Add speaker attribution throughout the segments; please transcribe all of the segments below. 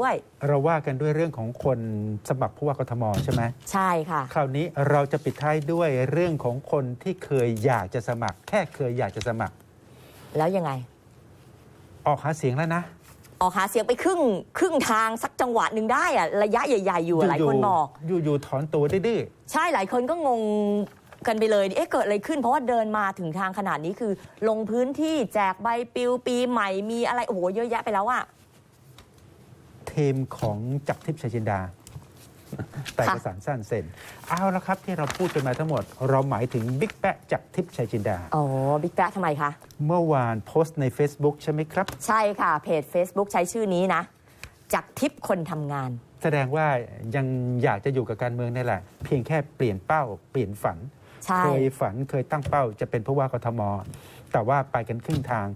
Speaker 1: ด้วย
Speaker 2: เราว่ากันด้วยเรื่องของคนสมัครผู้ว่ากทมใช่ไหม
Speaker 1: ใช่ค่ะ
Speaker 2: คราวนี้เราจะปิดท้ายด้วยเรื่องของคนที่เคยอยากจะสมัคร แค่เคยอยากจะสมัคร
Speaker 1: แล้วยังไง
Speaker 2: ออกหาเสียงแล้วนะ
Speaker 1: ออกหาเสียงไปครึ่งครึ่งทางสักจังหวะหนึ่งได้อะระยะใหญ่ ๆ อยู่อะหลายคนบอก
Speaker 2: อยู่อยู่ๆถอนตัวดื้อ
Speaker 1: ใช่หลายคนก็งงกันไปเลยเอ๊ะเกิดอะไรขึ้น เพราะว่าเดินมาถึงทางขนาดนี้คือ ลงพื้นที่แจกใบปลิวปีใหม่มีอะไรโอ้โหเยอะแยะไปแล้วอะ
Speaker 2: ๆทีมของจักรทิพย์ชัยจินดา แต่ประสานสั้นเซ็นเอาละครับที่เราพูดกันมาทั้งหมด เราหมายถึงบิ๊กแปะจักรทิพย์ชัยจินดา
Speaker 1: อ๋อ บิ๊กแป๊ะทำไมคะ
Speaker 2: เมื่อวานโพสต์ใน Facebook ใช่ไหมครับ
Speaker 1: ใช่ค่ะ เพจ Facebook ใช้ชื่อนี้นะจากทิปคนทำงาน
Speaker 2: แสดงว่ายังอยากจะอยู่กับการเมืองนี่แหละ เพียงแค่เปลี่ยนเป้า เปลี่ยนฝัน
Speaker 1: ใช่
Speaker 2: เคยฝันเคยตั้งเป้าจะเป็นผู้ว่ากทม แต่ว่าไปกันครึ่งทาง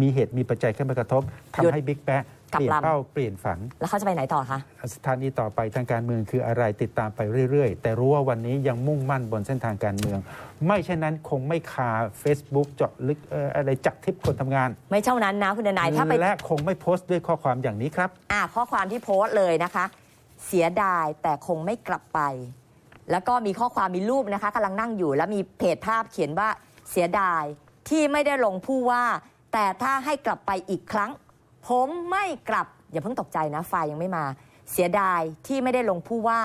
Speaker 2: มีเหตุมีปัจจัยเข้ามากระทบทำให้บิ๊กแปะ
Speaker 1: กลับ
Speaker 2: เปลี่ยน
Speaker 1: ลำ
Speaker 2: เป้าเปลี่ยนฝัน
Speaker 1: แล้วเขาจะไปไหนต่อคะ
Speaker 2: สถานีต่อไปทางการเมืองคืออะไรติดตามไปเรื่อยๆ แต่รู้ว่าวันนี้ยังมุ่งมั่นบนเส้นทางการเมือง ไม่เช่นนั้นคงไม่คา Facebook เจาะลึกเอ่ออะไรจักทิพย์คนทำงาน
Speaker 1: ไม่เท่านั้นนะคุณนายถ้าไป
Speaker 2: และคงไม่โพสต์ด้วยข้อความอย่างนี้ครับ
Speaker 1: อ่าข้อความที่โพสต์เลยนะคะ เสียดายแต่คงไม่กลับไป แล้วก็มีข้อความมีรูปนะคะกำลังนั่งอยู่ แล้วมีเพจภาพเขียนว่าเสียดายที่ไม่ได้ลงผู้ว่า แต่ถ้าให้กลับไปอีกครั้ง ผมไม่กลับ อย่าเพิ่งตกใจนะไฟยังไม่มา เสียดายที่ไม่ได้ลงผู้ว่า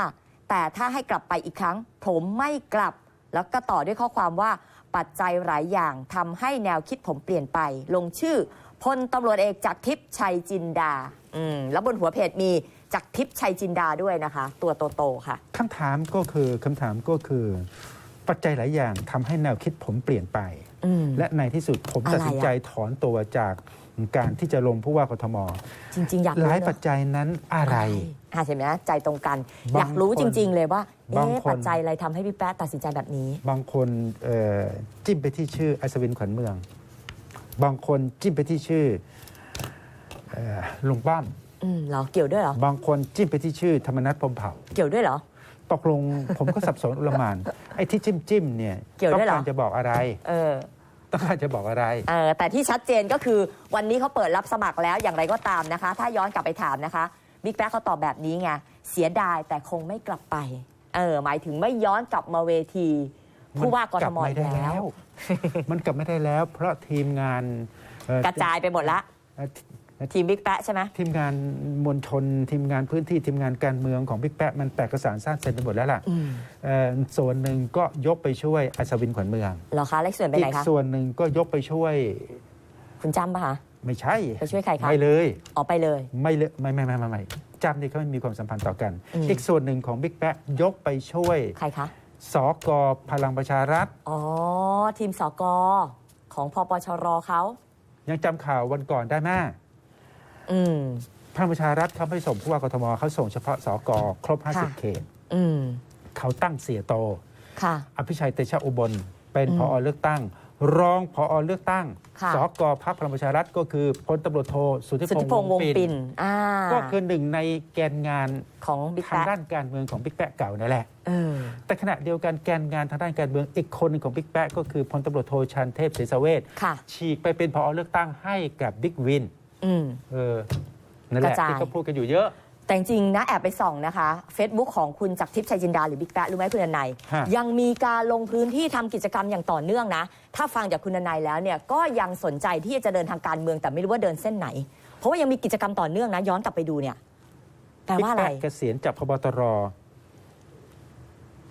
Speaker 1: แต่ถ้าให้กลับไปอีกครั้ง ผมไม่กลับ แล้วก็ต่อด้วยข้อความว่าปัจจัยหลายอย่างทำให้แนวคิดผมเปลี่ยนไป ลงชื่อพลตำรวจเอกจากทิพย์ชัยจินดาอืมแล้วบนหัวเพจมีจากทิพย์ชัยจินดาด้วยนะคะ ตัวโตๆค่ะ
Speaker 2: คำถามก็คือคำถามก็คือ ปัจจัยหลายอย่างทำให้แนวคิดผมเปลี่ยนไป
Speaker 1: อืม
Speaker 2: และในที่สุดผม
Speaker 1: อะไร
Speaker 2: ตัดสินใจถอนตัวจากการที่จะลงผู้ว่ากทม
Speaker 1: จริง ๆ อยาก
Speaker 2: ห
Speaker 1: รู้
Speaker 2: ลาย
Speaker 1: เนอะ
Speaker 2: ปัจจัยนั้นอะไร
Speaker 1: อ่าใช่ไหมนะใจตรงกัน
Speaker 2: บาง
Speaker 1: อยากรู้
Speaker 2: คน
Speaker 1: จริง ๆ เลยว่า
Speaker 2: บาง
Speaker 1: เอ๊ะ
Speaker 2: คน
Speaker 1: ปัจจัยอะไรทำให้พี่แป๊ะตัดสินใจแบบนี้
Speaker 2: บางคนเอ่อจิ้มไปที่ชื่ออัศวินขวัญเมือง บางคนจิ้มไปที่ชื่อเอ่อลุงป้อม
Speaker 1: อืมเหรอเกี่ยวด้วยเหรอ
Speaker 2: บางคนจิ้มไปที่ชื่อธรรมนัฐพรหมเผ่า
Speaker 1: เกี่ยวด้วยเหรอ
Speaker 2: ตกลงผมก็สับสนอุลหมาน ไอ้ที่จิ้มจิ้มๆเนี่ย
Speaker 1: เกี่ยว
Speaker 2: ต้อ
Speaker 1: ด้วย
Speaker 2: ง
Speaker 1: เหรอ
Speaker 2: การจะบอกอะไร
Speaker 1: เออ
Speaker 2: ต้องการจะบอกอะไร
Speaker 1: เออแต่ที่ชัดเจนก็คือวันนี้เขาเปิดรับสมัครแล้วอย่างไรก็ตามนะคะ ถ้าย้อนกลับไปถามนะคะบิ๊กแป๊ะเขาตอบแบบนี้ไงเสียดายแต่คงไม่กลับไปเออหมายถึงไม่ย้อนกลับมาเวทีผู้ว่ากทม
Speaker 2: น
Speaker 1: อี
Speaker 2: กลับ
Speaker 1: ก
Speaker 2: ไม่ได้
Speaker 1: แล้
Speaker 2: แล้ววมันกลับไม่ได้แล้ว เพราะทีมงานเอ่อก
Speaker 1: ระจายไปหมดละ
Speaker 2: เอ่อ
Speaker 1: ทีมบิ๊กแป๊ะใช่ไหม
Speaker 2: ทีมงานมวลชน ทีมงานพื้นที่ทีมงานการเมืองของบิ๊กแป๊ะมันแตกกระสานสร้างเสร็จไปหมดแล้วล่ะ
Speaker 1: อืม
Speaker 2: เอ่อส่วนหนึ่งก็ยกไปช่วยอัศวินขวัญเมือง
Speaker 1: เหรอคะเล็กส่วนไป
Speaker 2: อี
Speaker 1: ไหน
Speaker 2: ก
Speaker 1: คะ
Speaker 2: ส่วนหนึ่งก็ยกไปช่วย
Speaker 1: คุณจำปะคะ
Speaker 2: ไม่ใช่
Speaker 1: ไปช่วยใครคะ
Speaker 2: ไม่เลย
Speaker 1: ออกไปเลย
Speaker 2: ไม่เลยไม่ไม่ไม่ไม่ไม่จำนี่เขาไม่มีความสัมพันธ์ต่อกัน
Speaker 1: อืม
Speaker 2: อีกส่วนหนึ่งของบิ๊กแป๊ะยกไปช่วย
Speaker 1: ใครคะ
Speaker 2: สกพลังประชารัฐ
Speaker 1: อ๋อ ทีมสกของพปชรเขา
Speaker 2: ยังจำข่าววันก่อนได้ไหม
Speaker 1: อืม
Speaker 2: พลังประชารัฐเขาไม่ส่งผู้ว่ากทมเขาส่งเฉพาะสกครบ
Speaker 1: ค่ะ
Speaker 2: 50 เขต
Speaker 1: อืม
Speaker 2: เขาตั้งเสียโต
Speaker 1: ค่ะ
Speaker 2: อภิชัยเตชะอุบล เป็น
Speaker 1: อืม
Speaker 2: พอเลือกตั้ง รองพอเลือกตั้ง
Speaker 1: ค่ะ
Speaker 2: สกพรรคพลังประชารัฐก็คือพลตำรวจโทสุทธิ
Speaker 1: สุท
Speaker 2: พ
Speaker 1: ธิ
Speaker 2: ง
Speaker 1: พ
Speaker 2: ษ์
Speaker 1: งษ์วงศ์ปิ่นอ่า
Speaker 2: ก็คือหนึ่งในแกนงาน
Speaker 1: ของบิ๊ก
Speaker 2: ทาง
Speaker 1: แป๊ะ
Speaker 2: ด้านการเมืองของบิ๊กแปะเก่านั่นแหละ
Speaker 1: เออ
Speaker 2: แต่ขณะเดียวกันแกนงานทางด้านการเมืองอีกคนหนึ่งของบิ๊กแปะก็คือพลตำรวจโทชันเทพเสสเวท
Speaker 1: ค่ะ
Speaker 2: ฉีกไปเป็นพอเลือกตั้งให้กับบิ๊กวิน
Speaker 1: อืม
Speaker 2: เออนั่นแหละ
Speaker 1: กระจาย
Speaker 2: ที่เขาพูดกันอยู่เยอะ
Speaker 1: แต่จริงๆนะ แอบไปส่องนะคะ Facebook ของคุณจักรทิพย์ชัยจินดาหรือบิ๊กแป๊ะรู้ไหมคุณนาย
Speaker 2: ฮะ
Speaker 1: ยังมีการลงพื้นที่ทำกิจกรรมอย่างต่อเนื่องนะ ถ้าฟังจากคุณนายแล้วเนี่ยก็ยังสนใจที่จะเดินทางการเมืองแต่ไม่รู้ว่าเดินเส้นไหน เพราะว่ายังมีกิจกรรมต่อเนื่องนะ ย้อนกลับไปดูเนี่ยแปลว่าอะไร
Speaker 2: บิ๊กแปะเกษียณจากพบตร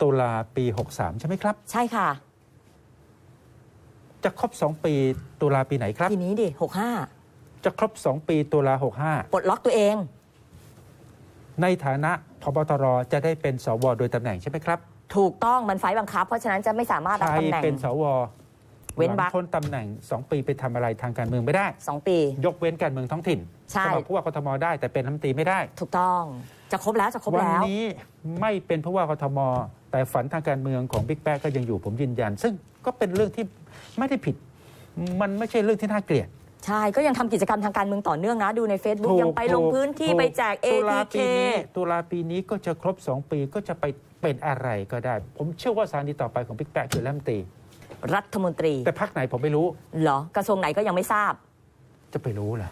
Speaker 2: ตุลาปี 63 ใช่ไหมครับ
Speaker 1: ใช่ค่ะ
Speaker 2: จะครบ 2 ปีตุลาปีไหนครับ
Speaker 1: ทีนี้ดิหกห้า
Speaker 2: จะครบ 2 ปีตุลา
Speaker 1: ปลดล็อกตัวเอง
Speaker 2: 65ในฐานะพบตรจะได้เป็นสวโดยตำแหน่งใช่ไหมครับ
Speaker 1: ถูกต้องมันไฟล์บังคับ เพราะฉะนั้นจะไม่สามารถรับ
Speaker 2: ใคร
Speaker 1: ตำแหน่ง
Speaker 2: เป็นสว
Speaker 1: เว้นวรรค
Speaker 2: หลังพ้นตำแหน่ง 2 ปีไปทำอะไรทางการเมืองไม่ได้
Speaker 1: สองปี
Speaker 2: ยกเว้นการเมืองท้องถิ่น
Speaker 1: ใช่
Speaker 2: สมัครผู้ว่ากทมได้แต่เป็นรัฐมนตรีไม่ได้
Speaker 1: ถูกต้อง จะครบแล้วจะครบ
Speaker 2: วั
Speaker 1: แล้ว
Speaker 2: นี้ไม่เป็นผู้ว่ากทม แต่ฝันทางการเมืองของบิ๊กแป๊ะก็ยังอยู่ผมยืนยัน ซึ่งก็เป็นเรื่องที่ไม่ได้ผิด มันไม่ใช่เรื่องที่น่าเกลียด
Speaker 1: ใช่ก็ยังทำกิจกรรมทางการเมืองต่อเนื่องนะ ดูใน Facebook
Speaker 2: ถูก
Speaker 1: ยังไปลง
Speaker 2: ถูก
Speaker 1: พื้นที่
Speaker 2: ถูก
Speaker 1: ไปแจก
Speaker 2: ตุลา
Speaker 1: ATK
Speaker 2: ปีนี้ตุลาปีนี้ก็จะครบ 2 ปีก็จะไปเป็นอะไรก็ได้ ผมเชื่อว่าสถารนีต่อไปของบิ๊กแป๊ะคือรัฐมนตรี
Speaker 1: รัฐมนตรี
Speaker 2: แต่พักไหนผมไม่รู้
Speaker 1: เหรอกระทรวงไหนก็ยังไม่ทราบ
Speaker 2: จะไปรู้เหรอ